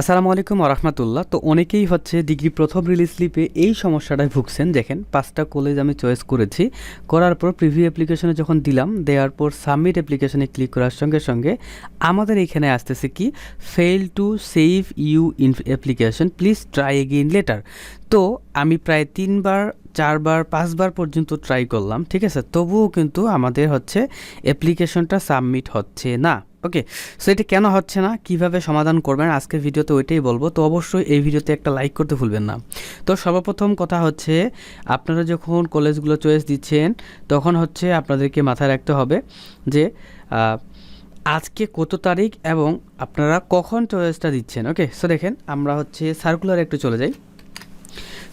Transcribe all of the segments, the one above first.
আসসালামু আলাইকুম রহমতুল্লাহ। তো অনেকেই হচ্ছে ডিগ্রি প্রথম রিলিজ স্লিপে এই সমস্যাটায় ভুগছেন। দেখেন, পাঁচটা কলেজ আমি চয়েস করেছি। করার পর প্রিভিউ অ্যাপ্লিকেশনে যখন দিলাম, দেওয়ার পর সাবমিট অ্যাপ্লিকেশনে ক্লিক করার সঙ্গে সঙ্গে আমাদের এখানে আসতেছে কি fail to save you in application please try again later তো আমি প্রায় তিনবার, চারবার, পাঁচবার পর্যন্ত ট্রাই করলাম, ঠিক আছে? তবুও কিন্তু আমাদের হচ্ছে অ্যাপ্লিকেশনটা সাবমিট হচ্ছে না। ওকে সো এটা কেন হচ্ছে না? কীভাবে সমাধান করবেন? আজকের ভিডিওতে ওইটাই বলব। তো অবশ্যই এই ভিডিওতে একটা লাইক করতে ভুলবেন না। তো সর্বপ্রথম কথা হচ্ছে, আপনারা যখন কলেজগুলো চয়েস দিচ্ছেন, তখন হচ্ছে আপনাদেরকে মাথায় রাখতে হবে যে আজকে কত তারিখ এবং আপনারা কখন চয়েসটা দিচ্ছেন? ওকে সো দেখেন, আমরা হচ্ছে সার্কুলার একটু চলে যাই।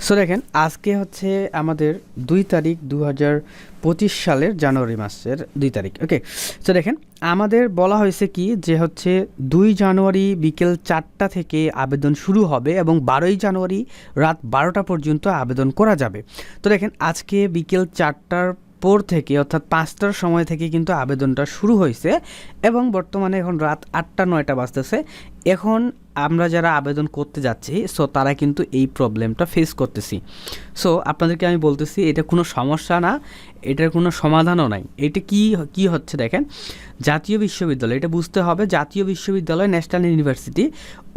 সো দেখেন, আজকে হচ্ছে আমাদের দুই তারিখ দু হাজার পঁচিশ সালের জানুয়ারি মাসের দুই তারিখ ওকে সো দেখেন, আমাদের বলা হয়েছে কি যে হচ্ছে দুই জানুয়ারি বিকেল চারটা থেকে আবেদন শুরু হবে এবং বারোই জানুয়ারি রাত বারোটা পর্যন্ত আবেদন করা যাবে। তো, দেখেন, আজকে বিকেল চারটার পর থেকে, অর্থাৎ পাঁচটার সময় থেকে কিন্তু আবেদনটা শুরু হয়েছে এবং বর্তমানে এখন রাত আটটা, নয়টা বাজতেছে। এখন আমরা যারা আবেদন করতে যাচ্ছি সো তারা কিন্তু এই প্রবলেমটা ফেস করতেছি। সো আপনাদেরকে আমি বলতেছি, এটা কোনো সমস্যা না, এটার কোনো সমাধানও নাই। এটা কি কি হচ্ছে দেখেন, জাতীয় বিশ্ববিদ্যালয়, এটা বুঝতে হবে, জাতীয় বিশ্ববিদ্যালয় ন্যাশনাল ইউনিভার্সিটি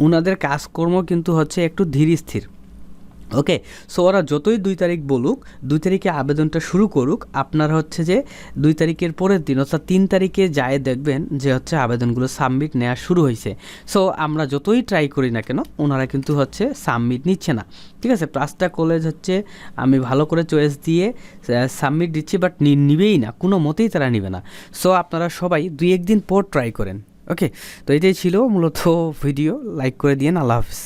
ওনাদের কাজকর্ম কিন্তু হচ্ছে একটু ধীর স্থির ওকে, সো ওরা যতই দুই তারিখ বলুক, দুই তারিখে আবেদনটা শুরু করুক, আপনার হচ্ছে যে দুই তারিখের পরের দিন, অর্থাৎ তিন তারিখে যায় দেখবেন যে হচ্ছে আবেদনগুলো সাবমিট নেওয়া শুরু হয়েছে। সো আমরা যতই ট্রাই করি না কেন, ওনারা কিন্তু হচ্ছে সাবমিট নিচ্ছে না। ঠিক আছে, পাঁচটা কলেজ হচ্ছে, আমি ভালো করে চয়েস দিয়ে সাবমিট দিচ্ছি বাট নিবেই না, কোনো মতেই তারা নিবে না। সো আপনারা সবাই দুই একদিন পর ট্রাই করেন, ওকে? তো এটাই ছিল মূলত ভিডিও লাইক করে দিয়েন, আল্লাহ হাফিজ।